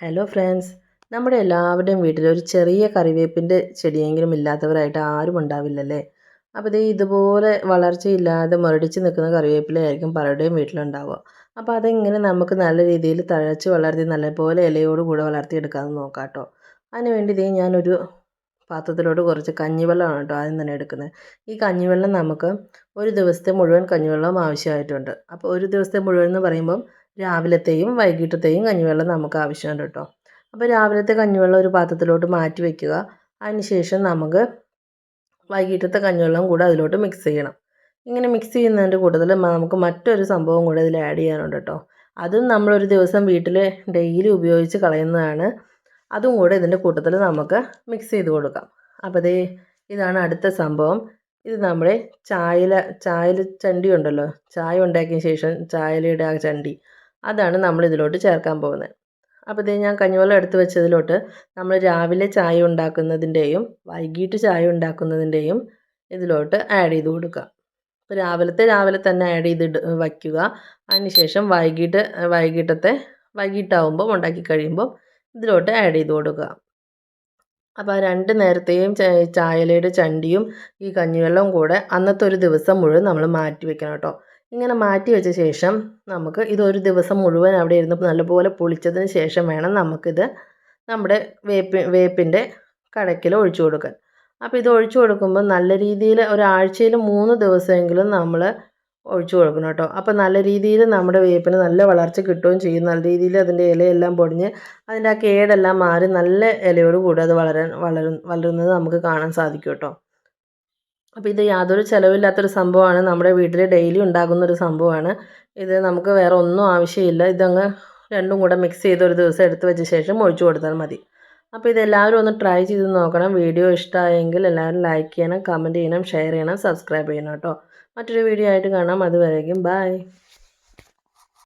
Hello friends നമ്മുടെ എല്ലാവരുടെയും വീട്ടിൽ ഒരു ചെറിയ കറിവേപ്പിന്റെ ചെടിയെങ്കിലും ഇല്ലാത്തവരായിട്ട് ആരും ഉണ്ടാവില്ലല്ലേ? അപ്പോൾ ദേ ഇതുപോലെ വളർച്ചയില്ലാതെ മുരടിച്ച് നിൽക്കുന്ന കറിവേപ്പിലയായിരിക്കും പലരുടെയും വീട്ടിലുണ്ടാവുക. അപ്പോൾ അതെങ്ങനെ നമുക്ക് നല്ല രീതിയിൽ തഴച്ച് വളർത്തി നല്ലപോലെ ഇലയോട് കൂടെ വളർത്തിയെടുക്കാമെന്ന് നോക്കാം കേട്ടോ. അതിനുവേണ്ടി വേണ്ടി ദേ ഞാനൊരു പാത്രത്തിലോട്ട് കുറച്ച് കഞ്ഞിവെള്ളമാണ് കേട്ടോ ആദ്യം തന്നെ എടുക്കുന്നത്. ഈ കഞ്ഞിവെള്ളം നമുക്ക് ഒരു ദിവസത്തെ മുഴുവൻ കഞ്ഞിവെള്ളം ആവശ്യമായിട്ടുണ്ട്. അപ്പോൾ ഒരു ദിവസത്തെ മുഴുവൻ എന്ന് പറയുമ്പം രാവിലത്തെയും വൈകിട്ടത്തെയും കഞ്ഞിവെള്ളം നമുക്ക് ആവശ്യമുണ്ട് കേട്ടോ. അപ്പോൾ രാവിലത്തെ കഞ്ഞിവെള്ളം ഒരു പാത്രത്തിലോട്ട് മാറ്റി വയ്ക്കുക അതിനുശേഷം നമുക്ക് വൈകിട്ടത്തെ കഞ്ഞിവെള്ളം കൂടെ അതിലോട്ട് മിക്സ് ചെയ്യണം. ഇങ്ങനെ മിക്സ് ചെയ്യുന്നതിന്റെ കൂട്ടത്തിൽ നമുക്ക് മറ്റൊരു സംഭവം കൂടെ ഇതിൽ ആഡ് ചെയ്യാനുണ്ട് കേട്ടോ. അതും നമ്മളൊരു ദിവസം വീട്ടിൽ ഡെയിലി ഉപയോഗിച്ച് കളയുന്നതാണ്. അതും കൂടെ ഇതിന്റെ കൂട്ടത്തിൽ നമുക്ക് മിക്സ് ചെയ്ത് കൊടുക്കാം. അപ്പോൾ ദേ ഇതാണ് അടുത്ത സംഭവം. ഇത് നമ്മുടെ ചായല ചായല ചണ്ടി ഉണ്ടല്ലോ ചായ ഉണ്ടാക്കിയ ശേഷം ചായലയുടെ ചണ്ടി. അതാണ് നമ്മൾ ഇതിലോട്ട് ചേർക്കാൻ പോകുന്നത്. അപ്പോൾ ഇതേ ഞാൻ കഞ്ഞിവെള്ളം എടുത്ത് വെച്ചതിലോട്ട് നമ്മൾ രാവിലെ ചായ ഉണ്ടാക്കുന്നതിന്റെയും വൈകിട്ട് ചായ ഉണ്ടാക്കുന്നതിന്റെയും ഇതിലോട്ട് ആഡ് ചെയ്ത് കൊടുക്കുക. അപ്പോൾ രാവിലത്തെ രാവിലെ തന്നെ ആഡ് ചെയ്ത് വയ്ക്കുക. അതിനുശേഷം വൈകിട്ട് വൈകിട്ടത്തെ വൈകിട്ടാവുമ്പോൾ ഉണ്ടാക്കി കഴിയുമ്പോൾ ഇതിലോട്ട് ആഡ് ചെയ്ത് കൊടുക്കുക. അപ്പോൾ ആ രണ്ട് നേരത്തെയും ചായലയുടെ ചണ്ടിയും ഈ കഞ്ഞിവെള്ളവും കൂടെ അന്നത്തെ ഒരു ദിവസം മുഴുവൻ നമ്മൾ മാറ്റി വെക്കണം കേട്ടോ. ഇങ്ങനെ മാറ്റി വെച്ച ശേഷം നമുക്ക് ഇതൊരു ദിവസം മുഴുവൻ അവിടെ ഇരുന്ന് നല്ലപോലെ പൊളിച്ചതിന് ശേഷം വേണം നമുക്കിത് നമ്മുടെ വേപ്പ് വേപ്പിന്റെ കടക്കിൽ ഒഴിച്ചു കൊടുക്കാൻ. അപ്പോൾ ഇത് ഒഴിച്ചു കൊടുക്കുമ്പോൾ നല്ല രീതിയിൽ ഒരാഴ്ചയിൽ മൂന്ന് ദിവസമെങ്കിലും നമ്മൾ ഒഴിച്ചു കൊടുക്കണം കേട്ടോ. അപ്പോൾ നല്ല രീതിയിൽ നമ്മുടെ വേപ്പിന് നല്ല വളർച്ച കിട്ടുകയും ചെയ്യും. നല്ല രീതിയിൽ അതിന്റെ ഇലയെല്ലാം പൊടിഞ്ഞ് അതിന്റെ ആ കേടെല്ലാം മാറി നല്ല ഇലയോട് കൂടി അത് വളരാൻ വളരും വളരുന്നത് നമുക്ക് കാണാൻ സാധിക്കും കേട്ടോ. അപ്പോൾ ഇത് യാതൊരു ചിലവില്ലാത്തൊരു സംഭവമാണ്. നമ്മുടെ വീട്ടിൽ ഡെയിലി ഉണ്ടാകുന്ന ഒരു സംഭവമാണ്. ഇത് നമുക്ക് വേറെ ഒന്നും ആവശ്യമില്ല. ഇതങ്ങ് രണ്ടും കൂടെ മിക്സ് ചെയ്ത് ഒരു ദിവസം എടുത്ത് വെച്ച ശേഷം ഒഴിച്ചു കൊടുത്താൽ മതി. അപ്പോൾ ഇതെല്ലാവരും ഒന്ന് ട്രൈ ചെയ്ത് നോക്കണം. വീഡിയോ ഇഷ്ടമായെങ്കിൽ എല്ലാവരും ലൈക്ക് ചെയ്യണം കമന്റ് ചെയ്യണം ഷെയർ ചെയ്യണം സബ്സ്ക്രൈബ് ചെയ്യണം കേട്ടോ. മറ്റൊരു വീഡിയോ ആയിട്ട് കാണാം. അതുവരേക്കും ബൈ